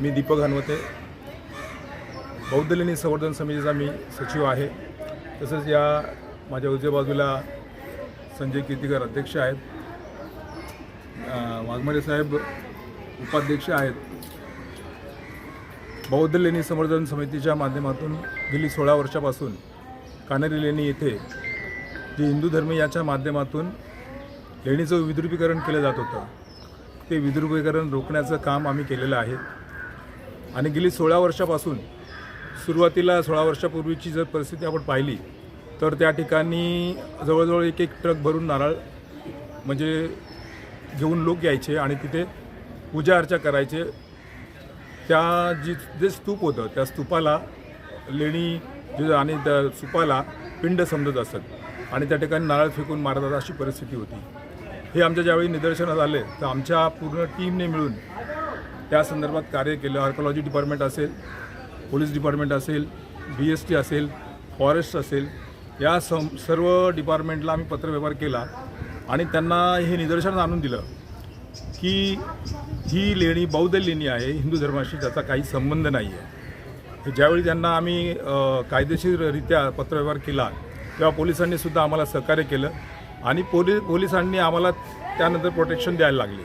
मी दीपक हनवते बौद्ध लेणी संवर्धन समितीचा मी सचिव आहे. तसंच या माझ्या उजव्या बाजूला संजय कीर्तीकर अध्यक्ष आहेत. वाघमारे साहेब उपाध्यक्ष आहेत. बौद्ध लेणी संवर्धन समितीच्या माध्यमातून गेली सोळा वर्षापासून कानेरी लेणी येथे जे हिंदू धर्मीयाच्या माध्यमातून लेणीचं विद्रुपीकरण केलं जात होतं. ते विद्रुपीकरण रोखण्याचं काम आम्ही केलेलं आहे. आणि गेली सोळा वर्षापासून सुरुवातीला सोळा वर्षापूर्वीची जर परिस्थिती आपण पाहिली तर त्या ठिकाणी जवळजवळ एक एक ट्रक भरून नारळ म्हणजे घेऊन लोक यायचे आणि तिथे पूजा अर्चा करायचे. त्या जी जे स्तूप होतं त्या स्तूपाला लेणी जे आणि त्या स्तूपाला पिंड समजत असत आणि त्या ठिकाणी नारळ फेकून मारतात अशी परिस्थिती होती. हे आमच्या ज्यावेळी निदर्शनात आले तर आमच्या पूर्ण टीमने मिळून त्या संदर्भात कार्य केलं. आर्कोलॉजी डिपार्टमेंट असेल पोलीस डिपार्टमेंट असेल बी एस टी असेल फॉरेस्ट असेल या सम सर्व डिपार्टमेंटला आम्ही पत्रव्यवहार केला आणि त्यांना हे निदर्शन आणून दिलं की ही लेणी बौद्ध लेणी आहे हिंदू धर्माशी त्याचा काही संबंध नाही आहे ज्यावेळी त्यांना आम्ही कायदेशीररित्या पत्रव्यवहार केला तेव्हा पोलिसांनी सुद्धा आम्हाला सहकार्य केलं आणि पोलि पोलिसांनी आम्हाला त्यानंतर प्रोटेक्शन द्यायला लागले.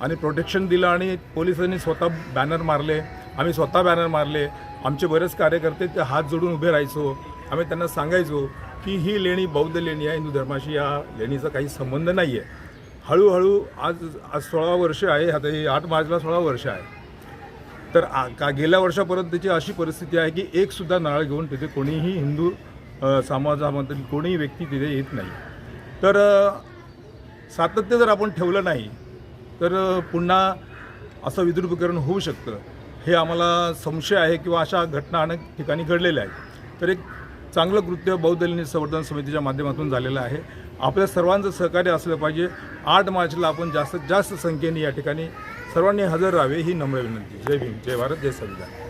आणि प्रोटेक्शन दिलं आणि पोलिसांनी स्वतः बॅनर मारले. आम्ही स्वतः बॅनर मारले. आमचे बरेच कार्यकर्ते ते हात जोडून उभे राहायचो. आम्ही त्यांना सांगायचो की ही लेणी बौद्ध लेणी आहे हिंदू धर्माशी या लेणीचा काही संबंध नाही आहे हळूहळू आज आज सोळा वर्ष आहे आता हे आठ मार्चला सोळा वर्ष आहे. तर आ- का गेल्या वर्षापर्यंतची अशी परिस्थिती आहे की एकसुद्धा नळ नारळ घेऊन तिथे कोणीही हिंदू समाजामधील कोणीही व्यक्ती तिथे येत नाही. तर सातत्य जर आपण ठेवलं नाही तर पुन्हा असं विद्रुपीकरण होऊ शकतं हे आम्हाला संशय आहे किंवा अशा घटना अनेक ठिकाणी घडलेल्या आहेत. तर एक चांगलं कृत्य बौद्ध संवर्धन समितीच्या माध्यमातून झालेलं आहे. आपल्या सर्वांचं सहकार्य असलं पाहिजे. आठ मार्चला आपण जास्तीत जास्त संख्येने या ठिकाणी सर्वांनी हजर राहावे ही नम्र विनंती. जय भीम. जय भारत. जय संविधान.